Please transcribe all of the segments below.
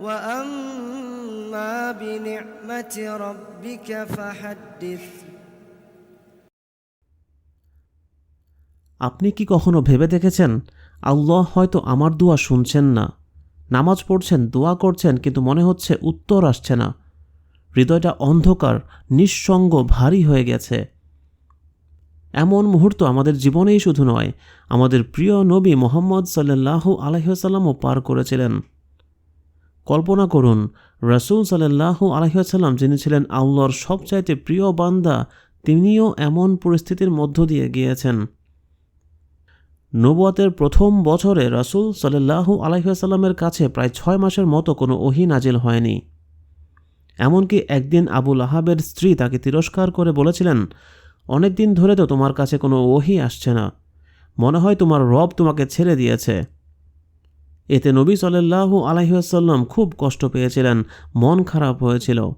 وأما بنعمة ربك فحدث আপনি কি কখনো ভেবে দেখেছেন আল্লাহ হয়তো আমার দোয়া শুনছেন না নামাজ পড়ছেন দোয়া করছেন কিন্তু মনে হচ্ছে উত্তর আসছে না হৃদয়টা অন্ধকার নিঃসঙ্গ ভারী হয়ে গেছে এমন মুহূর্ত আমাদের জীবনেই শুধু নয় আমাদের প্রিয় নবী মোহাম্মদ সাল্লাল্লাহু আলহিহাসাল্লামও পার করেছিলেন কল্পনা করুন, রসুল সাল্লাল্লাহু আলহিহাসাল্লাম যিনি ছিলেন আল্লাহর সবচাইতে প্রিয় বান্দা, তিনিও এমন পরিস্থিতির মধ্য দিয়ে গিয়েছেন। নবুয়াতের প্রথম বছরে রাসুল সাল্লাহু আলহিহাসাল্লামের কাছে প্রায় ছয় মাসের মতো কোনো ওহি নাজিল হয়নি। এমনকি একদিন আবুল আহাবের স্ত্রী তাকে তিরস্কার করে বলেছিলেন, অনেক দিন ধরে তো তোমার কাছে কোনো ওহি আসছে না। মনে হয় তোমার রব তোমাকে ছেড়ে দিয়েছে। এতে নবী সাল্লাহু আলহিহাসাল্লাম খুব কষ্ট পেয়েছিলেন, মন খারাপ হয়েছিল।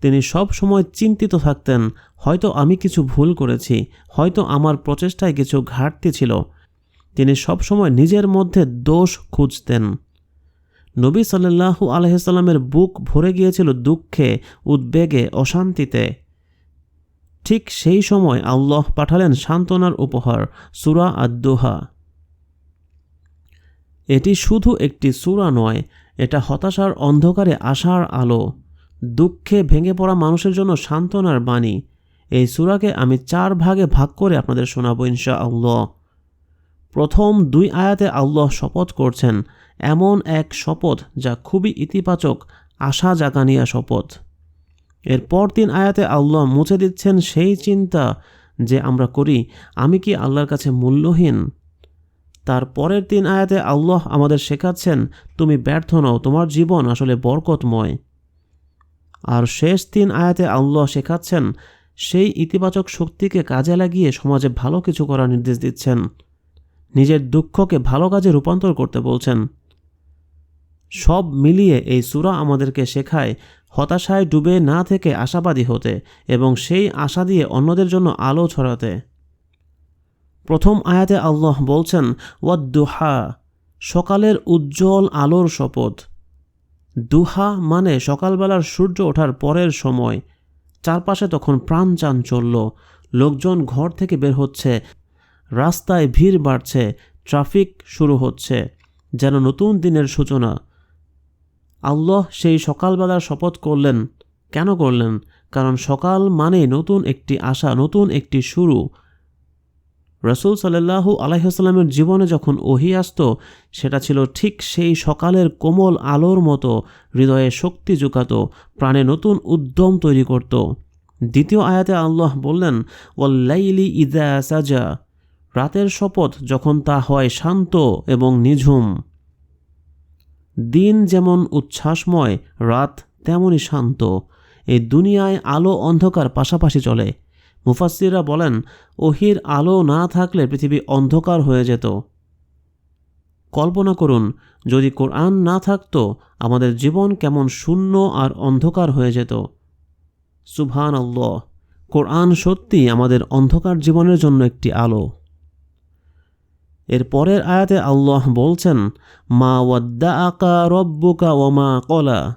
তিনি সব সময় চিন্তিত থাকতেন, হয়তো আমি কিছু ভুল করেছি, হয়তো আমার প্রচেষ্টায় কিছু ঘাটতি ছিল। তিনি সবসময় নিজের মধ্যে দোষ খুঁজতেন। নবী সাল্লাহু আলহিসাল্লামের বুক ভরে গিয়েছিল দুঃখে, উদ্বেগে, অশান্তিতে। ঠিক সেই সময় আল্লাহ পাঠালেন সান্ত্বনার উপহার, সুরা আদ্দোহা। এটি শুধু একটি সুরা নয়, এটা হতাশার অন্ধকারে আশার আলো। দুঃখে ভেঙে পড়া মানুষের জন্য সান্ত্বনার বাণী। এই সুরাকে আমি চার ভাগে ভাগ করে আপনাদের শোনাবো ইনশা আল্লাহ প্রথম দুই আয়াতে আল্লাহ শপথ করছেন, এমন এক শপথ যা খুবই ইতিবাচক, আশা জাগানিয়া শপথ। এরপর তিন আয়াতে আল্লাহ মুছে দিচ্ছেন সেই চিন্তা যে আমরা করি, আমি কি আল্লাহর কাছে মূল্যহীন? তার পরের তিন আয়াতে আল্লাহ আমাদের শেখাচ্ছেন, তুমি ব্যর্থ নও, তোমার জীবন আসলে বরকতময়। আর শেষ তিন আয়াতে আল্লাহ শেখাচ্ছেন, সেই ইতিবাচক শক্তিকে কাজে লাগিয়ে সমাজে ভালো কিছু করার নির্দেশ দিচ্ছেন। নিজের দুঃখকে ভালো কাজে রূপান্তর করতে বলছেন। সব মিলিয়ে এই সুরা আমাদেরকে শেখায়, হতাশায় ডুবে না থেকে আশাবাদী হতে এবং সেই আশা দিয়ে অন্যদের জন্য আলো ছড়াতে। প্রথম আয়াতে আল্লাহ বলছেন, ওয়াদ্দুহা সকালের উজ্জ্বল আলোর শপথ। দুহা মানে সকালবেলার সূর্য ওঠার পরের সময়। চারপাশে তখন প্রাণ চাঞ্চল্য। লোকজন ঘর থেকে বের হচ্ছে। রাস্তায় ভিড় বাড়ছে। ট্রাফিক শুরু হচ্ছে। যেন নতুন দিনের সূচনা। আল্লাহ সেই সকালবেলার শপথ করলেন। কেন করলেন? কারণ সকাল মানে নতুন একটি আশা, নতুন একটি শুরু। রসুল সাল্লাহু আলাইসাল্লামের জীবনে যখন ওহি আসত, সেটা ছিল ঠিক সেই সকালের কোমল আলোর মতো, হৃদয়ে শক্তি জুকাত প্রাণে নতুন উদ্যম তৈরি করত। দ্বিতীয় আয়াতে আল্লাহ বললেন, ওয়াল্লাইলি ইদা সাজা রাতের শপথ যখন তা হয় শান্ত এবং নিঝুম। দিন যেমন উচ্ছ্বাসময়, রাত তেমনই শান্ত। এই দুনিয়ায় আলো অন্ধকার পাশাপাশি চলে। মুফাসিররা বলেন ওহির আলো না থাকলে পৃথিবী অন্ধকার হয়ে যেত। কল্পনা করুন, যদি কোরআন না থাকতো, আমাদের জীবন কেমন শূন্য আর অন্ধকার হয়ে যেত। সুবহান আল্লাহ কোরআন সত্যি আমাদের অন্ধকার জীবনের জন্য একটি আলো। এর পরের আয়াতে আল্লাহ বলছেন, মা ওয়াদ্দা আকা রব্বুকা ওমা কলা।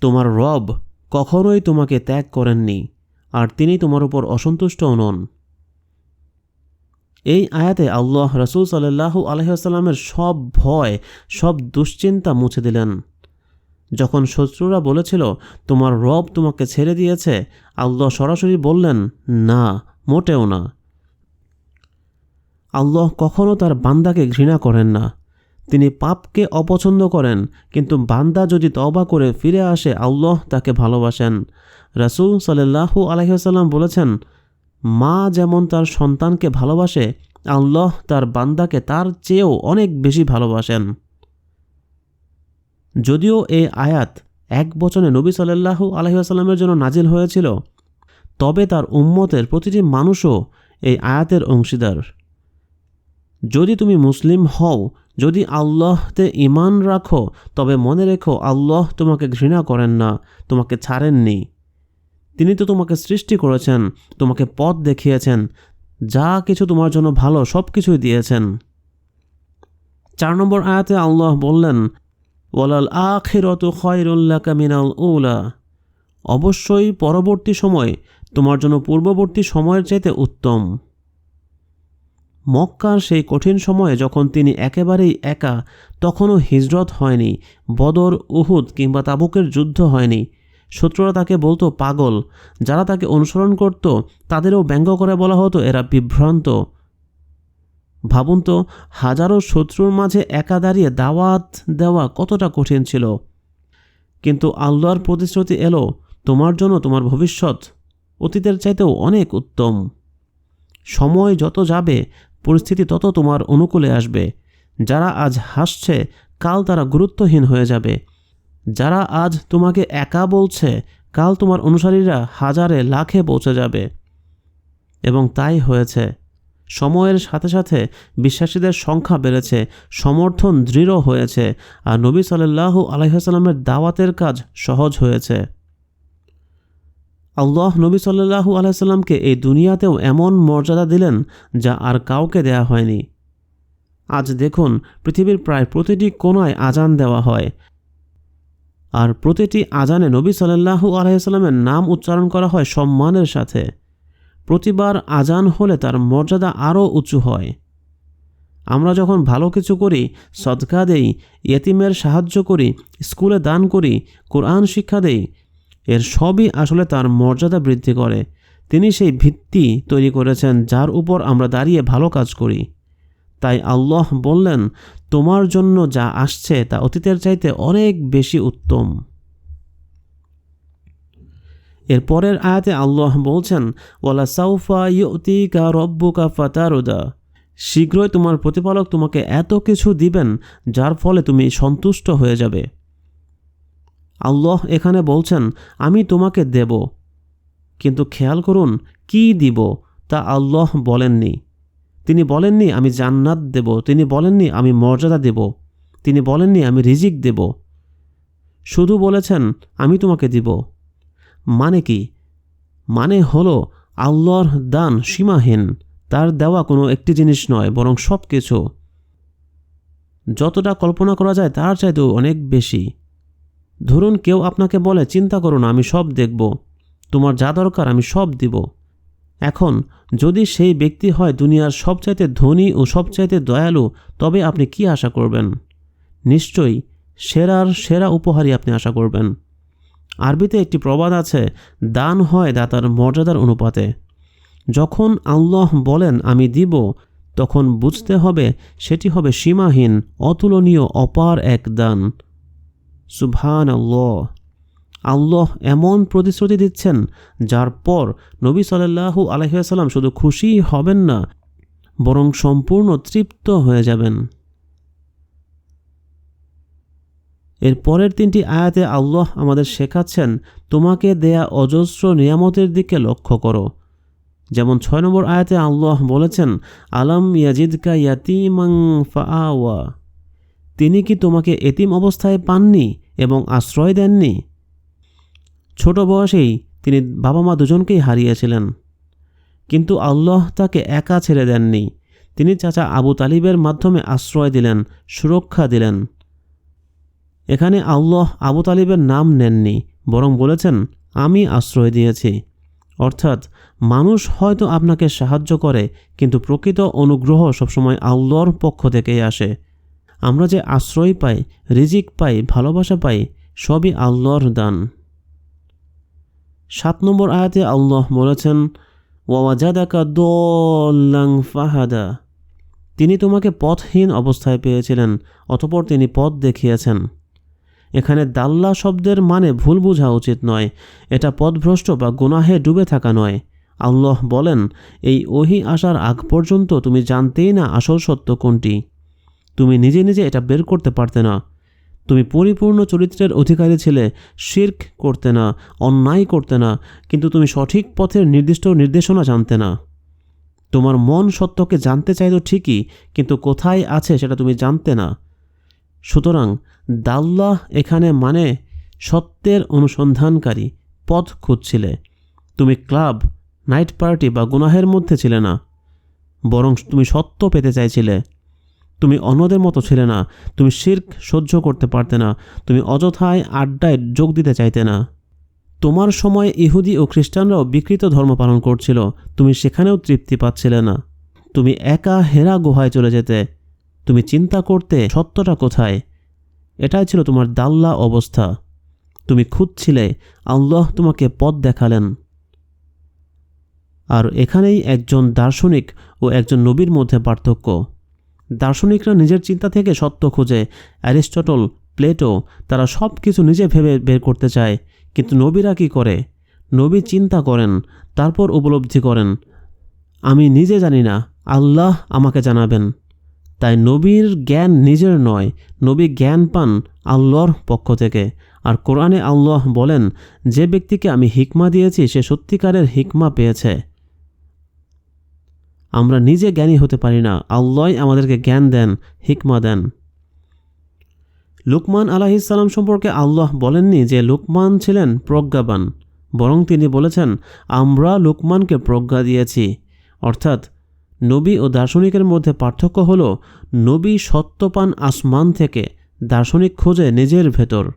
তোমার রব কখনোই তোমাকে ত্যাগ করেননি। আর তিনি তোমার উপর অসন্তুষ্টও নন। এই আয়াতে আল্লাহ রসুল সাল্লাহু আলহিহাস্লামের সব ভয়, সব দুশ্চিন্তা মুছে দিলেন। যখন শত্রুরা বলেছিল, তোমার রব তোমাকে ছেড়ে দিয়েছে, আল্লাহ সরাসরি বললেন, না, মোটেও না। আল্লাহ কখনও তার বান্দাকে ঘৃণা করেন না। তিনি পাপকে অপছন্দ করেন, কিন্তু বান্দা যদি তবা করে ফিরে আসে, আল্লাহ তাকে ভালোবাসেন। রাসূল সাল্লাল্লাহু আলহিহাল্লাম বলেছেন, মা যেমন তার সন্তানকে ভালোবাসে, আল্লাহ তার বান্দাকে তার চেয়েও অনেক বেশি ভালোবাসেন। যদিও এই আয়াত এক বচনে নবী সাল্লাল্লাহু আলহিহাস্লামের জন্য নাজিল হয়েছিল, তবে তার উম্মতের প্রতিটি মানুষও এই আয়াতের অংশীদার। যদি তুমি মুসলিম হও, যদি আল্লাহতে ইমান রাখো, তবে মনে রেখো আল্লাহ তোমাকে ঘৃণা করেন না, তোমাকে ছাড়েননি। তিনি তো তোমাকে সৃষ্টি করেছেন, তোমাকে পথ দেখিয়েছেন, যা কিছু তোমার জন্য ভালো, সব কিছুই দিয়েছেন। চার নম্বর আয়াতে আল্লাহ বললেন, ওয়ালাল আখিরত খয়রুল্লাকা মিনাল উলা। অবশ্যই পরবর্তী সময় তোমার জন্য পূর্ববর্তী সময়ের চাইতে উত্তম। মক্কার সেই কঠিন সময়ে যখন তিনি একেবারেই একা, তখনও হিজরত হয়নি, বদর, উহুদ কিংবা তাবুকের যুদ্ধ হয়নি। শত্রুরা তাকে বলতো, পাগল। যারা তাকে অনুসরণ করত, তাদেরও ব্যঙ্গ করে বলা হতো, এরা বিভ্রান্ত। ভাবুন তো, হাজারো শত্রুর মাঝে একা দাঁড়িয়ে দাওয়াত দেওয়া কতটা কঠিন ছিল। কিন্তু আল্লাহর প্রতিশ্রুতি এলো, তোমার জন্য তোমার ভবিষ্যৎ অতীতের চাইতেও অনেক উত্তম। সময় যত যাবে, পরিস্থিতি তত তোমার অনুকূলে আসবে। যারা আজ হাসছে, কাল তারা গুরুত্বহীন হয়ে যাবে। যারা আজ তোমাকে একা বলছে, কাল তোমার অনুসারীরা হাজারে লাখে পৌঁছে যাবে। এবং তাই হয়েছে। সময়ের সাথে সাথে বিশ্বাসীদের সংখ্যা বেড়েছে, সমর্থন দৃঢ় হয়েছে, আর নবী সাল্লাল্লাহু আলহিহাস্লামের দাওয়াতের কাজ সহজ হয়েছে। আল্লাহ নবী সাল্লাল্লাহু আলাইসাল্লামকে এই দুনিয়াতেও এমন মর্যাদা দিলেন যা আর কাউকে দেয়া হয়নি। আজ দেখুন, পৃথিবীর প্রায় প্রতিটি কোনায় আজান দেওয়া হয়। আর প্রতিটি আজানে নবী সাল্লাল্লাহু আলাইসাল্লামের নাম উচ্চারণ করা হয় সম্মানের সাথে। প্রতিবার আজান হলে তার মর্যাদা আরও উঁচু হয়। আমরা যখন ভালো কিছু করি, সদকা দেই, ইয়েতিমের সাহায্য করি, স্কুলে দান করি, কোরআন শিক্ষা দেই, এর সবই আসলে তার মর্যাদা বৃদ্ধি করে। তিনি সেই ভিত্তি তৈরি করেছেন যার উপর আমরা দাঁড়িয়ে ভালো কাজ করি। তাই আল্লাহ বললেন, তোমার জন্য যা আসছে তা অতীতের চাইতে অনেক বেশি উত্তম। এর পরের আয়াতে আল্লাহ বলছেন, ওয়ালা সাউফা ইউতিকা রব্বুকা ফাতারুদা। শীঘ্রই তোমার প্রতিপালক তোমাকে এত কিছু দিবেন, যার ফলে তুমি সন্তুষ্ট হয়ে যাবে। আল্লাহ এখানে বলছেন, আমি তোমাকে দেব, কিন্তু খেয়াল করুন কি দিব তা আল্লাহ বলেননি। তিনি বলেননি, আমি জান্নাত দেব। তিনি বলেননি, আমি মর্যাদা দেব। তিনি বলেননি, আমি রিজিক দেব। শুধু বলেছেন, আমি তোমাকে দিব। মানে কি? মানে হলো, আল্লাহর দান সীমাহীন। তার দেওয়া কোনো একটি জিনিস নয়, বরং সব কিছু যতটা কল্পনা করা যায়, তার চাইতেও অনেক বেশি। ধরুন, কেউ আপনাকে বলে, চিন্তা করো না, আমি সব দেখব। তোমার যা দরকার, আমি সব দিব। এখন, যদি সেই ব্যক্তি হয় দুনিয়ার সবচাইতে ধনী ও সবচাইতে দয়ালু, তবে আপনি কি আশা করবেন? নিশ্চয়ই, সেরার সেরা উপহারই আপনি আশা করবেন। আরবিতে একটি প্রবাদ আছে, দান হয় দাতার মর্যাদার অনুপাতে। যখন আল্লাহ বলেন, আমি দিব, তখন বুঝতে হবে সেটি হবে সীমাহীন, অতুলনীয়, অপার এক দান। সুভান আল্লাহ আল্লাহ এমন প্রতিশ্রুতি দিচ্ছেন, যার পর নবী সাল্লাল্লাহু আলহিহাসাল্লাম শুধু খুশি হবেন না, বরং সম্পূর্ণ তৃপ্ত হয়ে যাবেন। এর পরের তিনটি আয়াতে আল্লাহ আমাদের শেখাচ্ছেন, তোমাকে দেয়া অজস্র নিয়ামতের দিকে লক্ষ্য করো। যেমন ছয় নম্বর আয়াতে আল্লাহ বলেছেন, আলাম ইয়াজিদকা ইয়াতিমাং ফাআওয়া। তিনি কি তোমাকে এতিম অবস্থায় পাননি এবং আশ্রয় দেননি? ছোট বয়সেই তিনি বাবা মা দুজনকেই হারিয়েছিলেন। কিন্তু আল্লাহ তাকে একা ছেড়ে দেননি। তিনি চাচা আবু তালিবের মাধ্যমে আশ্রয় দিলেন, সুরক্ষা দিলেন। এখানে আল্লাহ আবু তালিবের নাম নেননি, বরং বলেছেন, আমি আশ্রয় দিয়েছি। অর্থাৎ, মানুষ হয়তো আপনাকে সাহায্য করে, কিন্তু প্রকৃত অনুগ্রহ সবসময় আল্লাহর পক্ষ থেকেই আসে। আমরা যে আশ্রয় পাই, রিজিক পাই, ভালোবাসা পাই, সবই আল্লাহর দান। সাত নম্বর আয়াতে আল্লাহ বলেছেন ওয়াজাদাকা ফাহাদা। তিনি তোমাকে পথহীন অবস্থায় পেয়েছিলেন, অতপর তিনি পথ দেখিয়েছেন। এখানে দাল্লা শব্দের মানে ভুল বোঝা উচিত নয়, এটা পথভ্রষ্ট বা গুনাহে ডুবে থাকা নয়। আল্লাহ বলেন, এই ওহি আসার আগ পর্যন্ত তুমি জানতেই না আসল সত্য কোনটি। তুমি নিজে নিজে এটা বের করতে পারতে না। তুমি পরিপূর্ণ চরিত্রের অধিকারী ছিলে, শির্ক করতে না, অন্যায় করতে না, কিন্তু তুমি সঠিক পথের নির্দিষ্ট নির্দেশনা জানতে না। তোমার মন সত্যকে জানতে চাইতো ঠিকই, কিন্তু কোথায় আছে সেটা তুমি জানতে না। সুতরাং দাল্লাহ এখানে মানে সত্যের অনুসন্ধানকারী, পথ খুঁজছিলে। তুমি ক্লাব, নাইট পার্টি বা গুনাহের মধ্যে ছিলে না, বরং তুমি সত্য পেতে চাইছিলে। তুমি অন্যদের মতো ছিলে না। তুমি শির্ক সহ্য করতে পারতে না। তুমি অযথায় আড্ডায় যোগ দিতে চাইতে না। তোমার সময় ইহুদি ও খ্রিস্টানরাও বিকৃত ধর্ম পালন করছিল। তুমি সেখানেও তৃপ্তি পাচ্ছিলে না। তুমি একা হেরা গুহায় চলে যেতে। তুমি চিন্তা করতে সত্যটা কোথায়? এটাই ছিল তোমার দাল্লা অবস্থা। তুমি খুঁজছিলে, আল্লাহ তোমাকে পথ দেখালেন। আর এখানেই একজন দার্শনিক ও একজন নবীর মধ্যে পার্থক্য। দার্শনিকরা নিজের চিন্তা থেকে সত্য খোঁজে। অ্যারিস্টটল, প্লেটো, তারা সব কিছু নিজে ভেবে বের করতে চায়, কিন্তু নবীরা কি করে? নবী চিন্তা করেন, তারপর উপলব্ধি করেন, আমি নিজে জানি না, আল্লাহ আমাকে জানাবেন। তাই নবীর জ্ঞান নিজের নয়, নবী জ্ঞান পান আল্লাহর পক্ষ থেকে। আর কোরআনে আল্লাহ বলেন, যে ব্যক্তিকে আমি হিকমা দিয়েছি, সে সত্যিকারের হিকমা পেয়েছে। আমরা নিজে জ্ঞানী হতে পারি না। আল্লাহই আমাদেরকে জ্ঞান দেন, হিকমা দেন। লুকমান আলাহিসাল্লাম সম্পর্কে আল্লাহ বলেননি যে লুকমান ছিলেন প্রজ্ঞাবান, বরং তিনি বলেছেন, আমরা লুকমানকে প্রজ্ঞা দিয়েছি। অর্থাৎ, নবী ও দার্শনিকের মধ্যে পার্থক্য হল, নবী সত্যপান আসমান থেকে দার্শনিক খোঁজে নিজের ভেতর।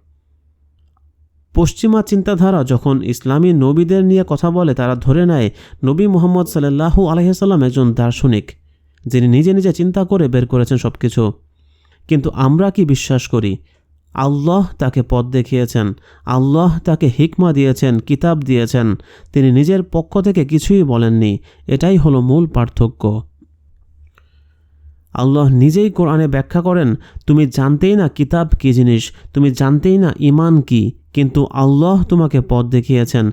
পশ্চিমা চিন্তাধারা যখন ইসলামী নবীদের নিয়ে কথা বলে, তারা ধরে নেয় নবী মোহাম্মদ সাল্লাহু আলহিসাল্লাম একজন দার্শনিক, যিনি নিজে নিজে চিন্তা করে বের করেছেন সব কিছু কিন্তু আমরা কি বিশ্বাস করি? আল্লাহ তাকে পথ দেখিয়েছেন, আল্লাহ তাকে হিকমা দিয়েছেন, কিতাব দিয়েছেন। তিনি নিজের পক্ষ থেকে কিছুই বলেননি, এটাই হলো মূল পার্থক্য। আল্লাহ নিজেই কোরআনে ব্যাখ্যা করেন, তুমি জানতেই না কিতাব কী জিনিস, তুমি জানতেই না ইমান কি। কিন্তু আল্লাহ তোমাকে পথ দেখিয়েছেন।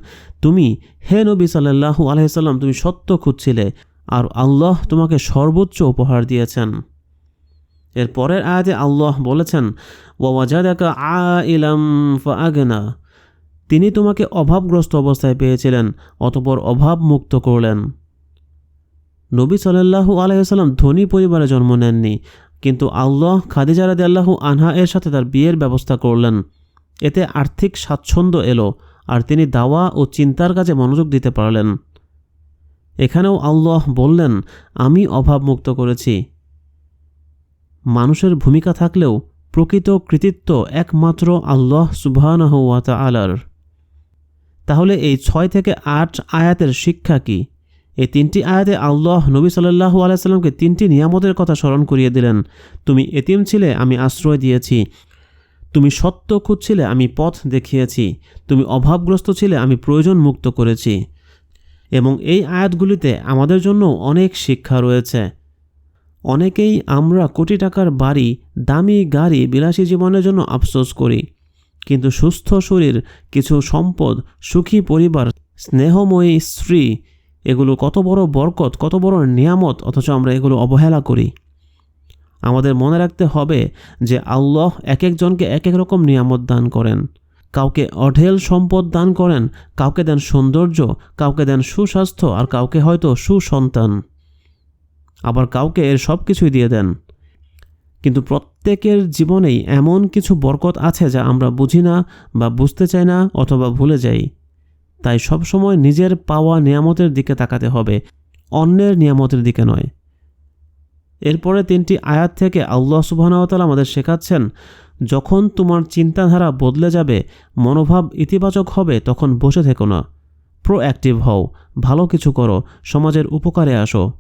তুমি হে নবী সাল্লাহু আলহিসাল্লাম তুমি সত্য খুঁজছিলে আর আল্লাহ তোমাকে সর্বোচ্চ উপহার দিয়েছেন। এর পরের আয়াতে আল্লাহ বলেছেন ওয়াজাদাকা আ ইলাম আগনা তিনি তোমাকে অভাবগ্রস্ত অবস্থায় পেয়েছিলেন, অতপর অভাব মুক্ত করলেন। নবী সাল্লাহু আলহিসাল্লাম ধনী পরিবারে জন্ম নেননি, কিন্তু আল্লাহ খাদিজা রাদি আল্লাহু আনহা এর সাথে তার বিয়ের ব্যবস্থা করলেন। এতে আর্থিক স্বাচ্ছন্দ্য এলো, আর তিনি দাওয়া ও চিন্তার কাজে মনোযোগ দিতে পারলেন। এখানেও আল্লাহ বললেন, আমি অভাবমুক্ত করেছি। মানুষের ভূমিকা থাকলেও প্রকৃত কৃতিত্ব একমাত্র আল্লাহ ওয়াতা আলার তাহলে এই ছয় থেকে আট আয়াতের শিক্ষা কি? এই তিনটি আয়াতে আল্লাহ নবী সাল্লাহু আলাইসাল্লামকে তিনটি নিয়ামতের কথা স্মরণ করিয়ে দিলেন, তুমি এতিম ছিলে, আমি আশ্রয় দিয়েছি। তুমি সত্য খুঁজছিলে আমি পথ দেখিয়েছি। তুমি অভাবগ্রস্ত ছিলে, আমি প্রয়োজন মুক্ত করেছি। এবং এই আয়াতগুলিতে আমাদের জন্য অনেক শিক্ষা রয়েছে। অনেকেই আমরা কোটি টাকার বাড়ি, দামি গাড়ি, বিলাসী জীবনের জন্য আফসোস করি। কিন্তু সুস্থ শরীর, কিছু সম্পদ, সুখী পরিবার, স্নেহময়ী স্ত্রী, এগুলো কত বড় বরকত, কত বড় নিয়ামত, অথচ আমরা এগুলো অবহেলা করি। আমাদের মনে রাখতে হবে যে আল্লাহ এক একজনকে এক এক রকম নিয়ামত দান করেন। কাউকে অঢেল সম্পদ দান করেন, কাউকে দেন সৌন্দর্য, কাউকে দেন সুস্বাস্থ্য, আর কাউকে হয়তো সুসন্তান। আবার কাউকে এর সব কিছুই দিয়ে দেন। কিন্তু প্রত্যেকের জীবনেই এমন কিছু বরকত আছে যা আমরা বুঝি না বা বুঝতে চাই না অথবা ভুলে যাই। তাই সবসময় নিজের পাওয়া নিয়ামতের দিকে তাকাতে হবে, অন্যের নিয়ামতের দিকে নয়। এরপরে তিনটি আয়াত থেকে আল্লাহ সুবাহতাল আমাদের শেখাচ্ছেন, যখন তোমার চিন্তাধারা বদলে যাবে, মনোভাব ইতিবাচক হবে, তখন বসে থেকো না। প্রোঅ্যাক্টিভ হও, ভালো কিছু করো, সমাজের উপকারে আসো।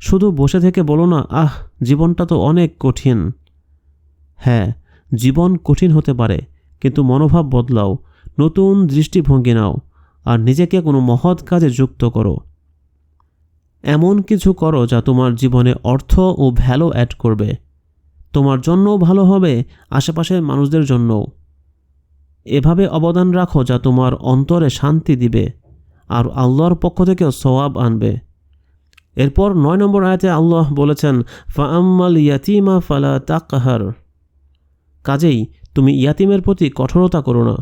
শুধু বসে থেকে বলো না, আহ, জীবনটা তো অনেক কঠিন। হ্যাঁ জীবন কঠিন হতে পারে, কিন্তু মনোভাব বদলাও, নতুন দৃষ্টিভঙ্গি নাও, আর নিজেকে কোনো মহৎ কাজে যুক্ত করো। এমন কিছু করো যা তোমার জীবনে অর্থ ও ভ্যালু অ্যাড করবে। তোমার জন্যও ভালো হবে, আশেপাশের মানুষদের জন্যও। এভাবে অবদান রাখো যা তোমার অন্তরে শান্তি দিবে আর আল্লাহর পক্ষ থেকেও সওয়াব আনবে। এরপর নয় নম্বর আয়াতে আল্লাহ বলেছেন, ফাআম্মাল ইয়াতিমা ফালা তাকাহার। কাজেই তুমি ইয়াতিমের প্রতি কঠোরতা করো না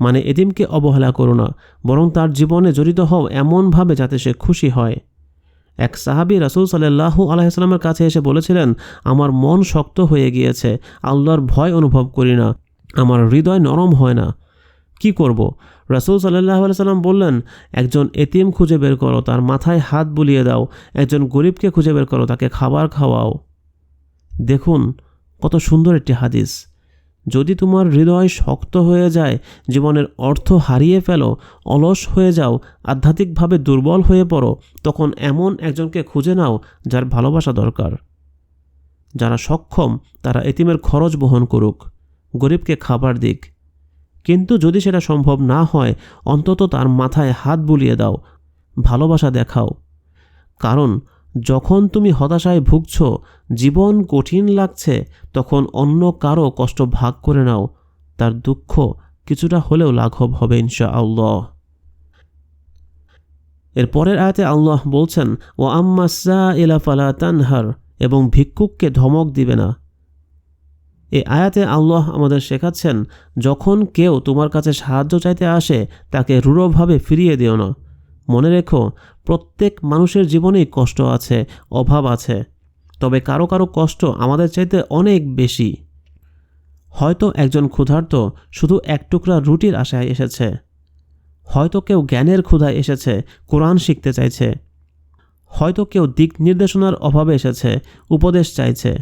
মানে এতিমকে অবহেলা করো না, বরং তার জীবনে জড়িত হও এমনভাবে যাতে সে খুশি হয়। এক সাহাবি রাসুল সাল্লাহু আলাইসাল্লামের কাছে এসে বলেছিলেন, আমার মন শক্ত হয়ে গিয়েছে, আল্লাহর ভয় অনুভব করি না, আমার হৃদয় নরম হয় না। কি করব? রাসুল সাল্লাহ সাল্লাম বললেন, একজন এতিম খুঁজে বের করো, তার মাথায় হাত বুলিয়ে দাও, একজন গরিবকে খুঁজে বের করো, তাকে খাবার খাওয়াও। দেখুন, কত সুন্দর একটি হাদিস। যদি তোমার হৃদয় শক্ত হয়ে যায়, জীবনের অর্থ হারিয়ে ফেলো, অলস হয়ে যাও, আধ্যাত্মিকভাবে দুর্বল হয়ে পড়ো, তখন এমন একজনকে খুঁজে নাও যার ভালোবাসা দরকার। যারা সক্ষম, তারা এতিমের খরচ বহন করুক, গরিবকে খাবার দিক। কিন্তু যদি সেটা সম্ভব না হয়, অন্তত তার মাথায় হাত বুলিয়ে দাও, ভালোবাসা দেখাও। কারণ যখন তুমি হতাশায় ভুগছ, জীবন কঠিন লাগছে, তখন অন্য কারও কষ্ট ভাগ করে নাও। তার দুঃখ কিছুটা হলেও লাঘব হবে ইনশা আল্লাহ এর পরের আয়াতে আল্লাহ বলছেন ও আম্মা সা ইলা ফালা তানহার এবং ভিক্ষুককে ধমক দিবে না। এ আয়াতে আল্লাহ আমাদের শেখাচ্ছেন, যখন কেউ তোমার কাছে সাহায্য চাইতে আসে, তাকে রূঢ়ভাবে ফিরিয়ে দিও না। মনে রেখো, প্রত্যেক মানুষের জীবনেই কষ্ট আছে, অভাব আছে। তবে কারও কারও কষ্ট আমাদের চাইতে অনেক বেশি। হয়তো একজন ক্ষুধার্ত শুধু এক টুকরা রুটির আশায় এসেছে। হয়তো কেউ জ্ঞানের ক্ষুধায় এসেছে, কোরআন শিখতে চাইছে। হয়তো কেউ দিক নির্দেশনার অভাবে এসেছে, উপদেশ চাইছে।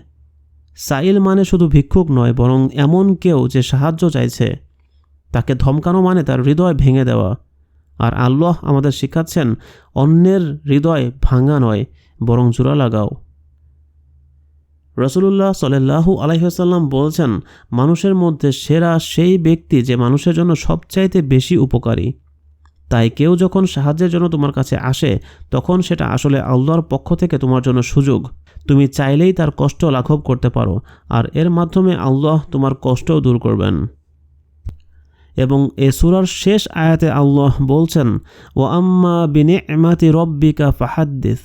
সাইল মানে শুধু ভিক্ষুক নয়, বরং এমন কেউ যে সাহায্য চাইছে। তাকে ধমকানো মানে তার হৃদয় ভেঙে দেওয়া। আর আল্লাহ আমাদের শিখাচ্ছেন, অন্যের হৃদয় ভাঙা নয়, বরং জোড়া লাগাও। রসুল্লাহ সাল্লাহু আলহিহাসাল্লাম বলছেন, মানুষের মধ্যে সেরা সেই ব্যক্তি যে মানুষের জন্য সবচাইতে বেশি উপকারী। তাই কেউ যখন সাহায্যের জন্য তোমার কাছে আসে, তখন সেটা আসলে আল্লাহর পক্ষ থেকে তোমার জন্য সুযোগ। তুমি চাইলেই তার কষ্ট লাঘব করতে পারো, আর এর মাধ্যমে আল্লাহ তোমার কষ্টও দূর করবেন। এবং এ সুরার শেষ আয়াতে আল্লাহ বলছেন ও আম্মা বিনে এমাতি রব্বিকা ফাহাদ্দিস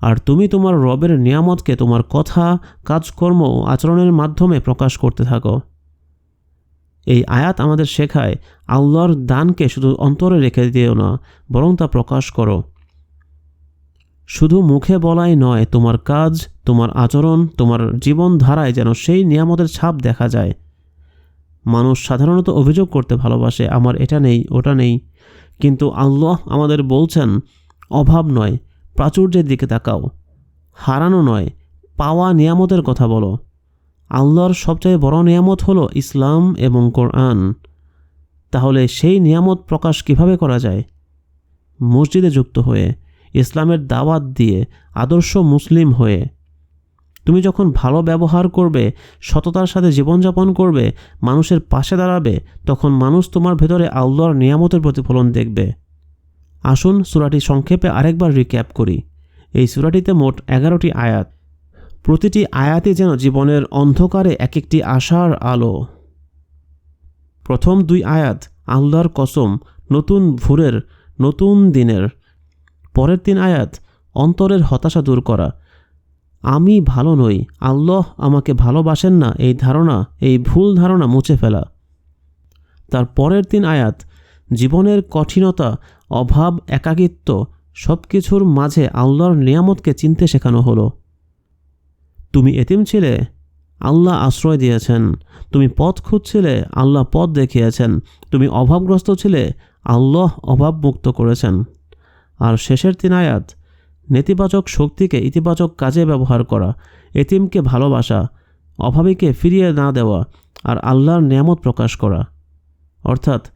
আর তুমি তোমার রবের নিয়ামতকে তোমার কথা, কাজকর্ম ও আচরণের মাধ্যমে প্রকাশ করতে থাকো। এই আয়াত আমাদের শেখায়, আল্লাহর দানকে শুধু অন্তরে রেখে দিও না, বরং তা প্রকাশ করো। শুধু মুখে বলাই নয়, তোমার কাজ, তোমার আচরণ, তোমার জীবনধারায় যেন সেই নিয়ামতের ছাপ দেখা যায়। মানুষ সাধারণত অভিযোগ করতে ভালোবাসে, আমার এটা নেই, ওটা নেই। কিন্তু আল্লাহ আমাদের বলছেন, অভাব নয়, প্রাচুর্যের দিকে তাকাও। হারানো নয়, পাওয়া নিয়ামতের কথা বলো। আল্লাহর সবচেয়ে বড় নিয়ামত হলো ইসলাম এবং কোরআন। তাহলে সেই নিয়ামত প্রকাশ কীভাবে করা যায়? মসজিদে যুক্ত হয়ে, ইসলামের দাওয়াত দিয়ে, আদর্শ মুসলিম হয়ে তুমি যখন ভালো ব্যবহার করবে, সততার সাথে জীবনযাপন করবে, মানুষের পাশে দাঁড়াবে, তখন মানুষ তোমার ভেতরে আল্লাহর নিয়ামতের প্রতিফলন দেখবে। আসুন সুরাটি সংক্ষেপে আরেকবার রিক্যাপ করি। এই সুরাটিতে মোট এগারোটি আয়াত। প্রতিটি আয়াতই যেন জীবনের অন্ধকারে এক একটি আশার আলো। প্রথম দুই আয়াত, আল্লাহর কসম, নতুন ভোরের, নতুন দিনের। পরের তিন আয়াত, অন্তরের হতাশা দূর করা। আমি ভালো নই, আল্লাহ আমাকে ভালোবাসেন না, এই ধারণা, এই ভুল ধারণা মুছে ফেলা। তার পরের দিন আয়াত, জীবনের কঠিনতা, অভাব, একাকিত্ব সব কিছুর মাঝে আল্লাহর নিয়ামতকে চিনতে শেখানো হলো। তুমি এতিম ছিলে, আল্লাহ আশ্রয় দিয়েছেন। তুমি পথ খুঁজছিলে, আল্লাহ পথ দেখিয়েছেন। তুমি অভাবগ্রস্ত ছিলে, আল্লাহ অভাবমুক্ত করেছেন। আর শেষের তিন আয়াত নেতিবাচক শক্তিকে ইতিবাচক কাজে ব্যবহার করা, এতিমকে ভালোবাসা, অভাবীকে ফিরিয়ে না দেওয়া আর আল্লাহর নিয়ামত প্রকাশ করা। অর্থাৎ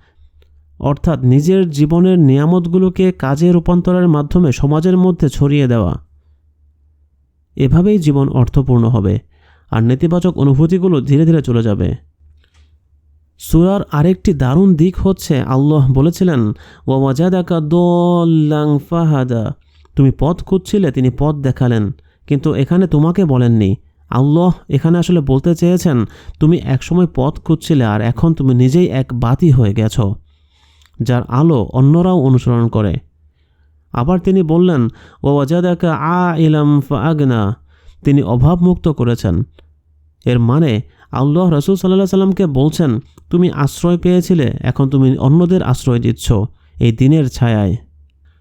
অর্থাৎ নিজের জীবনের নিয়ামতগুলোকে কাজে রূপান্তরের মাধ্যমে সমাজের মধ্যে ছড়িয়ে দেওয়া। এভাবেই জীবন অর্থপূর্ণ হবে আর নেতিবাচক অনুভূতিগুলো ধীরে ধীরে চলে যাবে। সুরার আরেকটি দারুণ দিক হচ্ছে আল্লাহ বলেছিলেন ওয়াজাদাকা দোল্লাং ফাহাদা। তুমি পথ খুঁজছিলে, তিনি পথ দেখালেন। কিন্তু এখানে তোমাকে বলেননি। আল্লাহ এখানে আসলে বলতে চেয়েছেন, তুমি একসময় পথ খুঁজছিলে আর এখন তুমি নিজেই এক বাতি হয়ে গেছো, যার আলো অন্যরাও অনুসরণ করে। আবার তিনি বললেন ও ওয়াজাদাকা আ ইলাম আগনা তিনি অভাবমুক্ত করেছেন। এর মানে আল্লাহ রসুল সাল্লাহ সাল্লামকে বলছেন, তুমি আশ্রয় পেয়েছিলে, এখন তুমি অন্যদের আশ্রয় দিচ্ছ, এই দিনের ছায়ায়।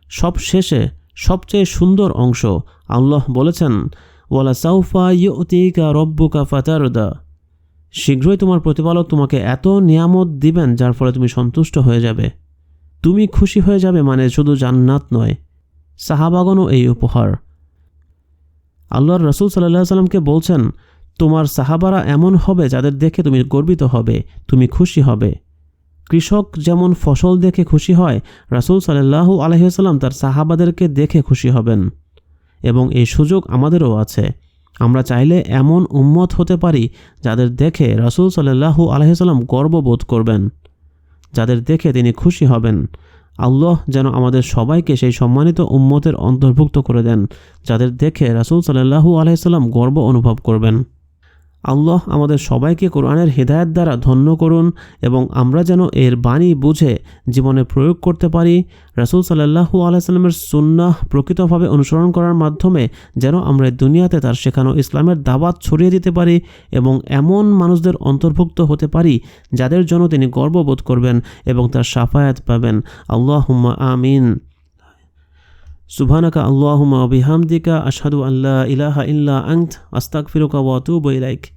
সব শেষে সবচেয়ে সুন্দর অংশ। আল্লাহ বলেছেন, ওয়ালা সাউফা ইউতিকা রব্বুকা ফাতারদা। শীঘ্রই তোমার প্রতিপালক তোমাকে এত নিয়ামত দিবেন যার ফলে তুমি সন্তুষ্ট হয়ে যাবে। তুমি খুশি হয়ে যাবে মানে শুধু জান্নাত নয় সাহাবাগনও এই উপহার। আল্লাহর রসুল সাল্লাহ সাল্লামকে বলছেন, তোমার সাহাবারা এমন হবে যাদের দেখে তুমি গর্বিত হবে, তুমি খুশি হবে। কৃষক যেমন ফসল দেখে খুশি হয়, রাসুল সাল্লাহু আলহিহাল্লাম তার সাহাবাদেরকে দেখে খুশি হবেন। এবং এই সুযোগ আমাদেরও আছে। আমরা চাইলে এমন উম্মত হতে পারি, যাদের দেখে রাসুল সাল্লাহু আলহিহাল্লাম গর্ববোধ করবেন। যাদের দেখে তিনি খুশি হবেন। আল্লাহ যেন আমাদের সবাইকে সেই সম্মানিত উম্মতের অন্তর্ভুক্ত করে দেন, যাদের দেখে রাসুল সাল্লাহু আলহিসাল্লাম গর্ব অনুভব করবেন। আল্লাহ আমাদের সবাইকে কোরআনের হৃদায়ত দ্বারা ধন্য করুন এবং আমরা যেন এর বাণী বুঝে জীবনে প্রয়োগ করতে পারি। রাসুল সাল্লাহু আলাইস্লামের সুন্নাহ প্রকৃতভাবে অনুসরণ করার মাধ্যমে যেন আমরা দুনিয়াতে তার শেখানো ইসলামের দাবাত ছড়িয়ে দিতে পারি এবং এমন মানুষদের অন্তর্ভুক্ত হতে পারি যাদের জন্য তিনি গর্ববোধ করবেন এবং তার সাফায়াত পাবেন। আল্লাহ আমিন। সুবহানাকা আল্লাহুম্মা বিহামদিকা আশহাদু আল্লা ইলাহা ইল্লা আনত, আস্তাগফিরুকা ওয়া আতুবু ইলাইক।